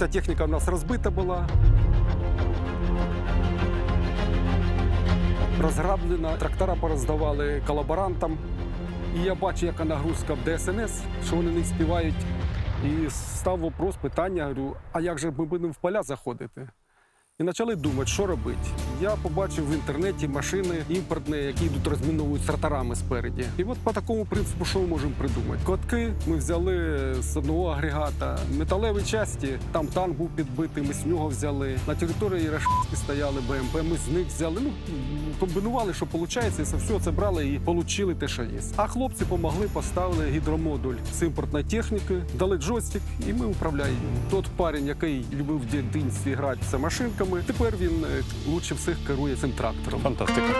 Вся техніка в нас розбита була. Розграблена, трактора пороздавали колаборантам. І я бачу, яка нагрузка в ДСНС, що вони не співають. І став вопрос, питання, говорю, а як же ми будемо в поля заходити? І почали думати, що робити. Я побачив в інтернеті машини імпортні, які йдуть розміновують з тракторами спереді. І от по такому принципу, що ми можемо придумати? Котки ми взяли з одного агрегата, металеві часті, там танк був підбитий, ми з нього взяли. На території Рашки стояли БМП, ми з них взяли. Ну, комбінували, що виходить, і це все це брали і отримали те, що є. А хлопці допомогли, поставили гідромодуль з імпортної техніки, дали джойстик, і ми управляємо. Тот парень, який любив в дитинстві гратися машинками, тепер він е, лучше всіх керує цим трактором. Фантастика.